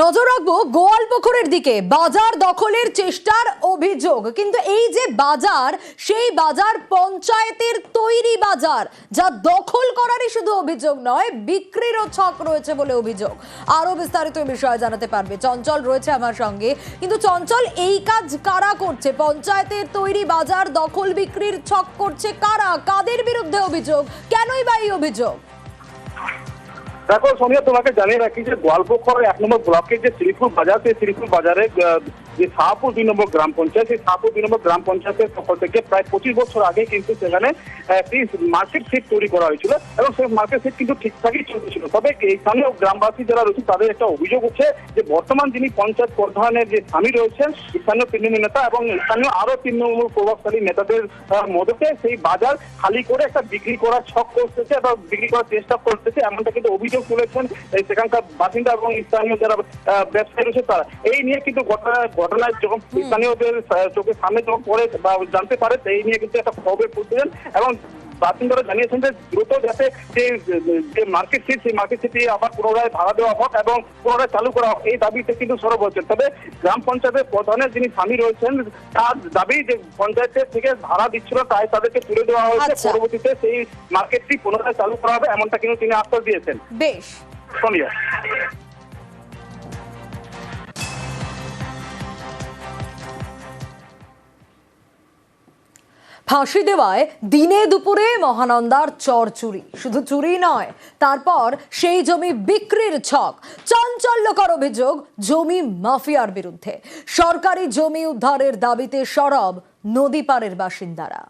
নজর রাখব গোয়ালপুকুরের দিকে। বাজার দখলের চেষ্টার অভিযোগ। কিন্তু এই যে বাজার, সেই বাজার পঞ্চায়েতের তৈরি বাজার, যা দখল করারই শুধু অভিযোগ নয় বিক্রিরও ছক রয়েছে বলে অভিযোগ। আরও বিস্তারিত বিষয়ে জানাতে পারবে চঞ্চল, রয়েছে আমার সঙ্গে। কিন্তু চঞ্চল, এই কাজ কারা করছে? পঞ্চায়েতের তৈরি বাজার দখল বিক্রির ছক করছে কারা? কাদের বিরুদ্ধে অভিযোগ? কেনই বা এই অভিযোগ? দেখো সোনিয়া তোমাকে জানিয়ে রাখি যে গোয়ালপোখর এক নম্বর ব্লকের যে শ্রীপুর বাজার, সেই শ্রীপুর বাজারে যে শাহপুর দুই নম্বর গ্রাম পঞ্চায়েত, সেই শাহপুর দুই নম্বর গ্রাম পঞ্চায়েতের পক্ষ থেকে প্রায় পঁচিশ বছর আগে কিন্তু সেখানে একটি মার্কেট সিট তৈরি করা হয়েছিল এবং সেই মার্কেট সিট কিন্তু ঠিকঠাকই চলছিল। তবে এই স্থানীয় গ্রামবাসী যারা রয়েছে, তাদের একটা অভিযোগ উঠছে যে বর্তমান যিনি পঞ্চায়েত প্রধানের যে স্বামী রয়েছেন, স্থানীয় তৃণমূল নেতা এবং স্থানীয় আরও তৃণমূল প্রভাবশালী নেতাদের মধ্যে সেই বাজার খালি করে একটা বিক্রি করার ছক করতেছে বা বিক্রি করার চেষ্টা করতেছে, এমনটা কিন্তু অভিযোগ তুলেছেন সেখানকার বাসিন্দা এবং স্থানীয় যারা ব্যবসায়ী রয়েছে তারা। এই নিয়ে কিন্তু ঘটনা ঘটনায় যখন স্থানীয়দের চোখের সামনে যখন পড়ে বা জানতে পারে এই নিয়ে কিন্তু একটা খবর পড়তেছেন এবং বাসিন্দারা জানিয়েছেন যে দ্রুত যাতে যে যে মার্কেট সিট সেই মার্কেট সিটি আবার পুনরায় ভাড়া দেওয়া হোক এবং পুনরায় চালু করা হোক এই দাবিতে কিন্তু সরব হচ্ছেন তবে গ্রাম পঞ্চায়েতের প্রধানের যিনি স্বামী রয়েছেন তার দাবি যে পঞ্চায়েতের থেকে ভাড়া দিচ্ছিল তাই তাদেরকে তুলে দেওয়া হয়েছে। আচ্ছা। পরবর্তীতে সেই মার্কেটটি পুনরায় চালু করা হবে এমনটা কিন্তু তিনি আশ্বাস দিয়েছেন। বেশ। সোনিয়া ফাঁসি দেওয়ায় দিনে দুপুরে মহানন্দার চর চুরি। শুধু চুরি নয়, তারপর সেই জমি বিক্রির ছক, চাঞ্চল্যকর অভিযোগ জমি মাফিয়ার বিরুদ্ধে। সরকারি জমি উদ্ধারের দাবিতে সরব নদী পাড়ের বাসিন্দারা।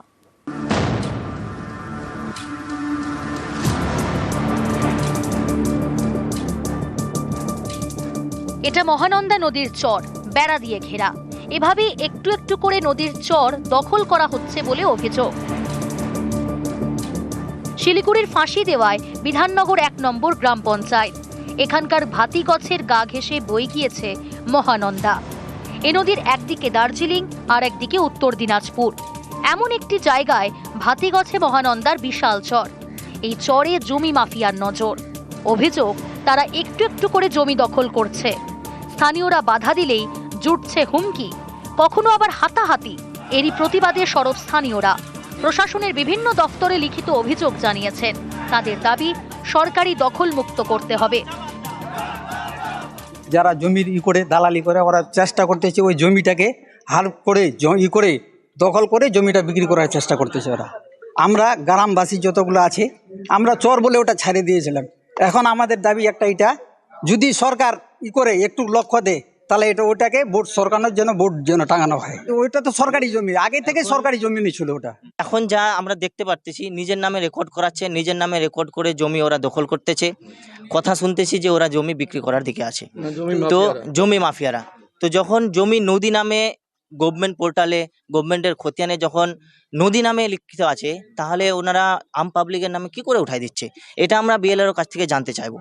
এটা মহানন্দা নদীর চর, বেড়া দিয়ে ঘেরা। এভাবেই একটু একটু করে নদীর চর দখল করা হচ্ছে বলে অভিযোগ। শিলিগুড়ির ফাঁসি দেওয়ায় বিধাননগর এক নম্বর গ্রাম পঞ্চায়েত। এখানকার ভাতিগছের গা ঘেঁষে বই গিয়েছে মহানন্দা। এ নদীর একদিকে দার্জিলিং আর একদিকে উত্তর দিনাজপুর। এমন একটি জায়গায় ভাতিগছে মহানন্দার বিশাল চর। এই চরে জমি মাফিয়ার নজর। অভিযোগ, তারা একটু একটু করে জমি দখল করছে। স্থানীয়রা বাধা দিলেই জুটছে হুমকি। কখনো আবার হাতাহাতি, এরই প্রতিবাদে সরব স্থানীয়রা। প্রশাসনের বিভিন্ন দফতরে লিখিত অভিযোগ জানিয়েছেন। তাদের দাবি, সরকারি দখল মুক্ত করতে হবে। যারা জমির ই করে, দালালি করে, ওরা চেষ্টা করতেছে ওই জমিটাকে হার করে ই করে, দখল করে জমিটা বিক্রি করার চেষ্টা করতেছে ওরা। আমরা গ্রামবাসী যতগুলো আছে, আমরা চর বলে ওটা ছাড়ে দিয়েছিলাম। এখন আমাদের দাবি একটা, এটা যদি সরকার ই করে, একটু লক্ষ্য দেয় তাহলে এটা ওটাকে ভোট সরকারের জন্য ভোট যেন টাঙানো হয়। ওইটা তো সরকারি জমি। আগে থেকে সরকারি জমি ছিল ওটা। এখন যা আমরা দেখতে পারতেছি নিজের নামে রেকর্ড করাচ্ছে নিজের নামে রেকর্ড করে জমি ওরা দখল করতেছে। কথা শুনতেছি যে ওরা জমি বিক্রি করার দিকে আছে। তো জমি মাফিয়ারা। তো যখন জমি নদী নামে গভর্নমেন্ট পোর্টালে গভর্নমেন্টের খতিয়ানে যখন নদী নামে লিখিত আছে তাহলে ওনারা আম পাবলিকের নামে কি করে উঠাই দিচ্ছে? এটা আমরা বিএলআর কাছ থেকে জানতে চাইব।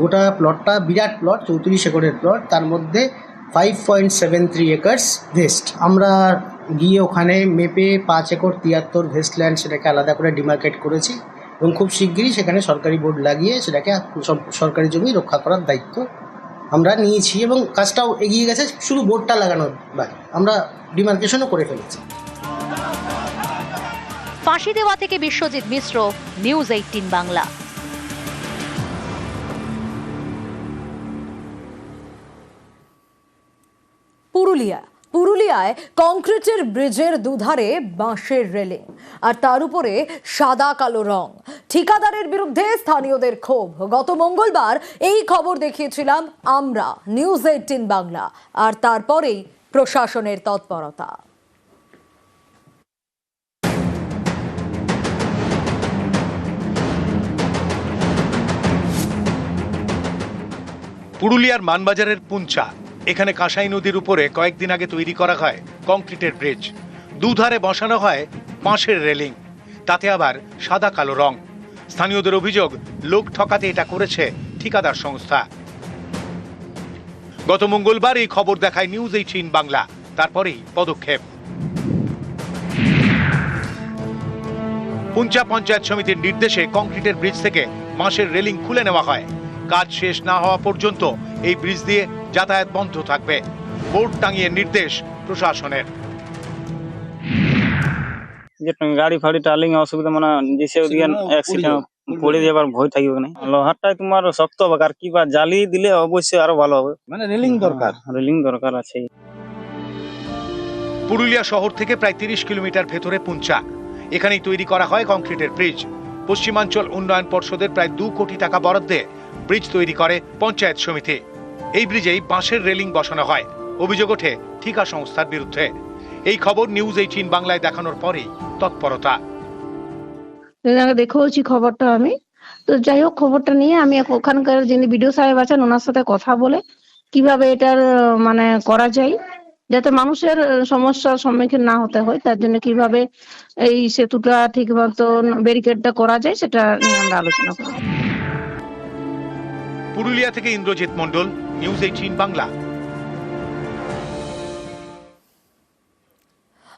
গোটা প্লটটা বিরাট প্লট চৌত্রিশ একরের প্লট তার মধ্যে five point seven three acres vest আমরা গিয়ে ওখানে মেপে পাঁচ একর তিয়াত্তর ভেস্ট ল্যান্ড সেটাকে আলাদা করে ডিমার্কেট করেছি এবং খুব শিগগিরই সেখানে সরকারি বোর্ড লাগিয়ে সেটাকে সরকারি জমি রক্ষা করার দায়িত্ব আমরা নিয়েছি এবং কাজটাও এগিয়ে গেছে, শুধু বোর্ডটা লাগানোর বাকি। আমরা ডিমার্কেশনও করে ফেলেছি। ফাঁসি দেওয়া থেকে বিশ্বজিৎ মিশ্র নিউজ এইটিন বাংলা। পুরুলিয়া, পুরুলিয়ায় কংক্রিটের ব্রিজের দুধারে বাঁশের রেলিং, আর তার উপরে সাদা কালো রং। ঠিকাদারের বিরুদ্ধে স্থানীয়দের ক্ষোভ। গত মঙ্গলবার এই খবর দেখিয়েছিলাম আমরা, নিউজ এইটিন বাংলা, আর তারপরেই প্রশাসনের তৎপরতা। পুরুলিয়ার মানবাজারের পুঞ্চা এখানে কাঁসাই নদীর উপরে কয়েকদিন আগে তৈরি করা হয় কংক্রিটের ব্রিজ। দুধারে বসানো হয় বাঁশের রেলিং। তাতে আবার সাদা কালো রং। স্থানীয়দের অভিযোগ, লোক ঠকাতে এটা করেছে ঠিকাদার সংস্থা। গত মঙ্গলবার এই খবর দেখায় নিউজ এইটিন বাংলা। তারপরেই পদক্ষেপ। পুঞ্চা পঞ্চায়েত সমিতির নির্দেশে কংক্রিটের ব্রিজ থেকে বাঁশের রেলিং খুলে নেওয়া হয়। কাজ শেষ না হওয়া পর্যন্ত এই ব্রিজ দিয়ে যাতায়াত বন্ধ থাকবে। বোর্ড টাঙিয়ে নির্দেশ প্রশাসনের। যে গাড়ি ফাড়ি টার্লিং অসুবিধা মানে যেসে ওদিকে অ্যাক্সিডেন্ট পড়ে যাবার ভয় থাকবে না লোহারটাই তোমার শক্ত হবে আর কি বা জালি দিলে অবশ্যই আরও ভালো হবে। মানে রেলিং দরকার। রেলিং দরকার আছে। পুরুলিয়া শহর থেকে প্রায় তিরিশ কিলোমিটার ভেতরে পুঞ্চা। এখানেই তৈরি করা হয় কংক্রিটের ব্রিজ। পশ্চিমাঞ্চল উন্নয়ন পর্ষদের প্রায় দু কোটি টাকা বরাদ্দে ব্রিজ তৈরি করে পঞ্চায়েত সমিতি। এই ব্রিজেই বাঁশের রেলিং বসানো হয়। অভিযোগ ওঠে ঠিকা সংস্থার বিরুদ্ধে। এই খবর নিউজ এইটিন বাংলায় দেখানোর পরেই তৎপরতা। দেখেওছি খবরটা আমি। তো যাই হোক খবরটা নিয়ে আমি ওখানকার যিনি বিডিও সাহেব আছেন ওনার সাথে কথা বলে কীভাবে এটার মানে করা যায় যাতে মানুষের সমস্যার সম্মুখীন না হতে হয় তার জন্য কীভাবে এই সেতুটা ঠিক মতো ব্যারিকেডটা করা যায় সেটা নিয়ে আমরা আলোচনা করব। পুরুলিয়া থেকে ইন্দ্রজিৎ মণ্ডল নিউজ এইটিন বাংলা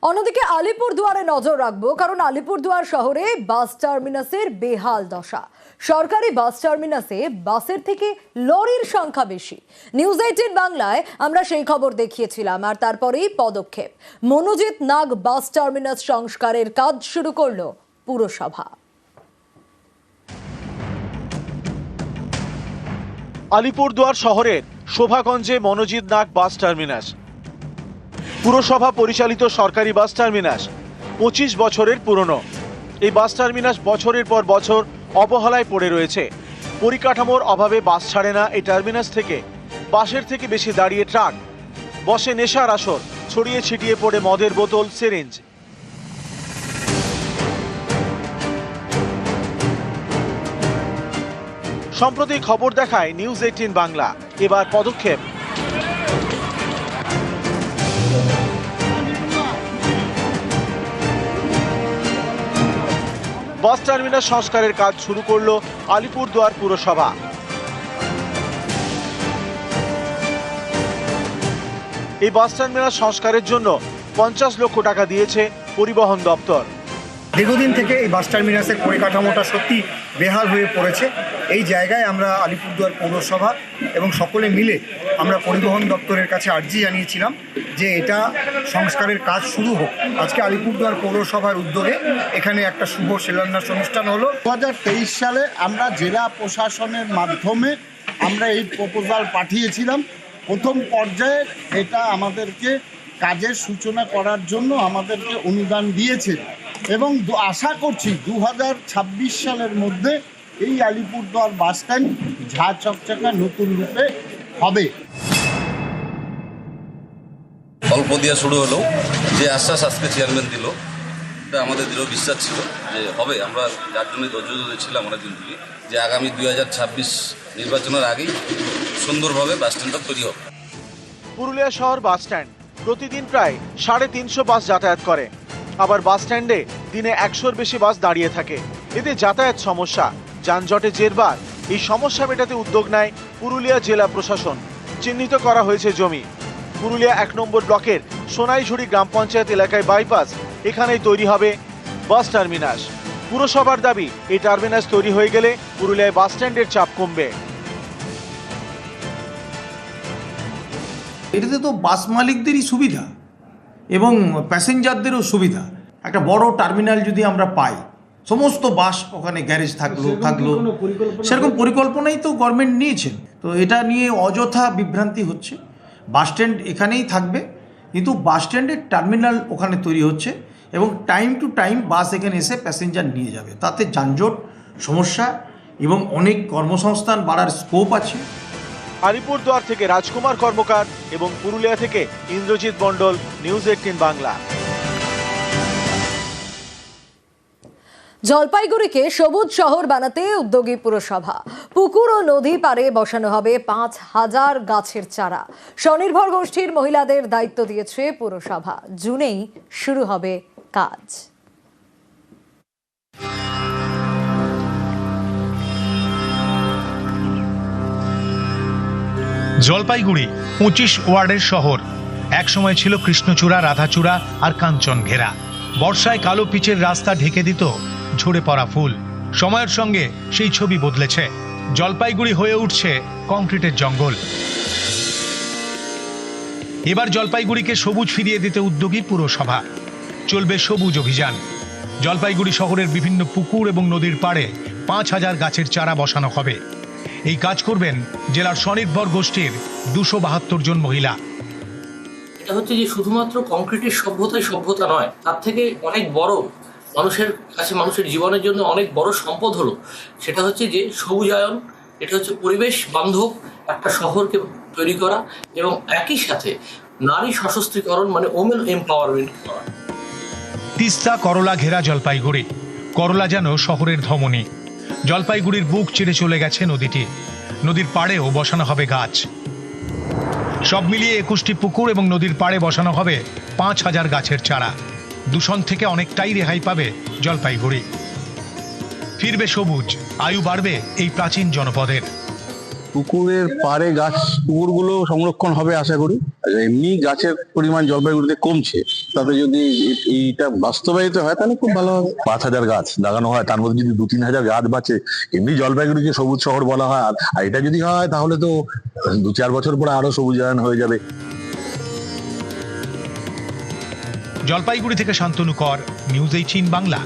অন্যদিকে আলিপুর দুয়ারে নজর রাখব কারণ আলিপুর দুয়ার শহরে বাস টার্মিনাসের বেহাল দশা। সরকারি বাস টার্মিনাসে বাসের থেকে লরির সংখ্যা বেশি। নিউজ এইটিন বাংলায় আমরা সেই খবর দেখিয়েছিলাম আর তারপরেই পদক্ষেপ। মনোজিৎ নাগ বাস টার্মিনাস সংস্কারের কাজ শুরু করল পুরসভা। আলিপুরদুয়ার শহরের শোভাগঞ্জে মনোজিৎ নাগ বাস টার্মিনাস। পুরসভা পরিচালিত সরকারি বাস টার্মিনাস পঁচিশ বছরের পুরনো। এই বাস টার্মিনাস বছরের পর বছর অবহেলায় পড়ে রয়েছে। পরিকাঠামোর অভাবে বাস ছাড়ে না এই টার্মিনাস থেকে। বাসের থেকে বেশি দাঁড়িয়ে ট্রাক। বসে নেশার আসর, ছড়িয়ে ছিটিয়ে পড়ে মদের বোতল, সিরিঞ্জ। সম্প্রতি খবর দেখায় নিউজ এইটিন বাংলা। এবার পদক্ষেপ। বাস টার্মিনাস সংস্কারের কাজ শুরু করল আলিপুরদুয়ার পুরসভা। এই বাস টার্মিনাস সংস্কারের জন্য পঞ্চাশ লক্ষ টাকা দিয়েছে পরিবহন দপ্তর। দীর্ঘদিন থেকে এই বাস টার্মিনাসের পরিকাঠামোটা সত্যি বেহাল হয়ে পড়েছে। এই জায়গায় আমরা আলিপুরদুয়ার পৌরসভা এবং সকলে মিলে আমরা পরিবহন দপ্তরের কাছে আর্জি জানিয়েছিলাম যে এটা সংস্কারের কাজ শুরু হোক। আজকে আলিপুরদুয়ার পৌরসভার উদ্যোগে এখানে একটা শুভ শিলান্যাস অনুষ্ঠান হলো। দু হাজার তেইশ সালে আমরা জেলা প্রশাসনের মাধ্যমে আমরা এই প্রপোজাল পাঠিয়েছিলাম। প্রথম পর্যায়ে এটা আমাদেরকে কাজের সূচনা করার জন্য আমাদেরকে অনুদান দিয়েছে। এবং আশা করছি দু ছাব্বিশ সালের মধ্যে এই আলিপুরদুয়ার বাস স্ট্যান্ড ঝা চকচকা নতুন রূপে হবে। অল্প দিয়ে শুরু হলো যে আশ্বাস আজকে চেয়ারম্যান দিল এটা আমাদের দৃঢ় বিশ্বাস ছিল যে হবে আমরা যার জন্য ধৈর্য ধরে ছিলাম অনেকদিন থেকে যে আগামী দুই হাজার ছাব্বিশ নির্বাচনের আগেই সুন্দরভাবে বাস স্ট্যান্ডটা তৈরি হবে। পুরুলিয়া শহর বাস স্ট্যান্ড প্রতিদিন প্রায় সাড়ে তিনশো বাস যাতায়াত করে। আবার বাস স্ট্যান্ডে দিনে একশোর বেশি বাস দাঁড়িয়ে থাকে। এতে যাতায়াত সমস্যা, যানজটে জেরবার, এই সমস্যা মেটাতে উদ্যোগ নেয় পুরুলিয়া জেলা প্রশাসন। চিহ্নিত করা হয়েছে জমি। পুরুলিয়া এক নম্বর ব্লকের সোনাইঝুড়ি গ্রাম পঞ্চায়েত এলাকায় বাইপাস, এখানেই তৈরি হবে বাস টার্মিনাস। পুরসভার দাবি, এই টার্মিনাস তৈরি হয়ে গেলে পুরুলিয়ায় বাস স্ট্যান্ডের চাপ কমবে। এটাতে তো বাস মালিকদেরই সুবিধা। এবং প্যাসেঞ্জারদেরও সুবিধা। একটা বড় টার্মিনাল যদি আমরা পাই সমস্ত বাস ওখানে গ্যারেজ থাকল থাকল। সেরকম পরিকল্পনাই তো গভর্নমেন্ট নিয়েছেন তো এটা নিয়ে অযথা বিভ্রান্তি হচ্ছে। বাস স্ট্যান্ড এখানেই থাকবে কিন্তু বাস স্ট্যান্ডের টার্মিনাল ওখানে তৈরি হচ্ছে এবং টাইম টু টাইম বাস এখানে এসে প্যাসেঞ্জার নিয়ে যাবে। তাতে যানজট সমস্যা এবং অনেক কর্মসংস্থান বাড়ার স্কোপ আছে। আলিপুরদুয়ার থেকে রাজকুমার কর্মকার এবং পুরুলিয়া থেকে ইন্দ্রজিৎ মণ্ডল, নিউজ এইটিন বাংলা। জলপাইগুড়িকে সবুজ শহর বানাতে উদ্যোগী পুরসভা। পুকুর ও নদী পারে বসানো হবে পাঁচ হাজার গাছের চারা। স্বনির্ভর গোষ্ঠীর মহিলাদের দায়িত্ব দিয়েছে পুরসভা। জুনেই শুরু হবে কাজ। জলপাইগুড়ি, পঁচিশ ওয়ার্ডের শহর। একসময় ছিল কৃষ্ণচূড়া, রাধাচূড়া আর কাঞ্চন ঘেরা বর্ষায় কালো পিচের রাস্তা ঢেকে দিত ঝরে পড়া ফুল। সময়ের সঙ্গে সেই ছবি বদলেছে। জলপাইগুড়ি হয়ে উঠছে কংক্রিটের জঙ্গল। এবার জলপাইগুড়িকে সবুজ ফিরিয়ে দিতে উদ্যোগী পুরসভা। চলবে সবুজ অভিযান। জলপাইগুড়ি শহরের বিভিন্ন পুকুর এবং নদীর পাড়ে পাঁচ হাজার গাছের চারা বসানো হবে। এই কাজ করবেন জেলার স্বনির্ভর গোষ্ঠীর দুশো বাহাত্তর জন মহিলা। এটা হচ্ছে যে শুধুমাত্র কংক্রিটের সভ্যতাই সভ্যতা নয় তার থেকে অনেক বড় মানুষের কাছে মানুষের জীবনের জন্য অনেক বড় সম্পদ হলো। সেটা হচ্ছে যে সবুজায়ন এটা হচ্ছে পরিবেশ বান্ধব একটা শহরকে তৈরি করা এবং একই সাথে নারী সশস্ত্রীকরণ মানে ওমেন এম্পাওয়ারমেন্ট করা। তিস্তা করলা ঘেরা জলপাইগুড়ি করলা যেন শহরের ধমনী। জলপাইগুড়ির বুক চিড়ে চলে গেছে নদীটি। নদীর পাড়েও বসানো হবে গাছ। সব মিলিয়ে একুশটি পুকুর এবং নদীর পাড়ে বসানো হবে পাঁচ হাজার গাছের চারা। দূষণ থেকে অনেকটাই রেহাই পাবে জলপাইগুড়ি। ফিরবে সবুজ, আয়ু বাড়বে এই প্রাচীন জনপদের। পুকুরের পাড়ে গাছ পুকুরগুলো সংরক্ষণ হবে আশা করি। আর এমনি গাছের পরিমাণ জলপাইগুড়িতে কমছে তাতে যদি এইটা বাস্তবায়িত হয় তাহলে খুব ভালো হবে। পাঁচ হাজার গাছ লাগানো হয় তার মধ্যে যদি দু তিন হাজার গাছ বাঁচে এমনি জলপাইগুড়িকে সবুজ শহর বলা হয় আর আর এটা যদি হয় তাহলে তো দু চার বছর পরে আরও সবুজায়ন হয়ে যাবে। জলপাইগুড়ি থেকে শান্তনু কর নিউজ এইটিন বাংলা।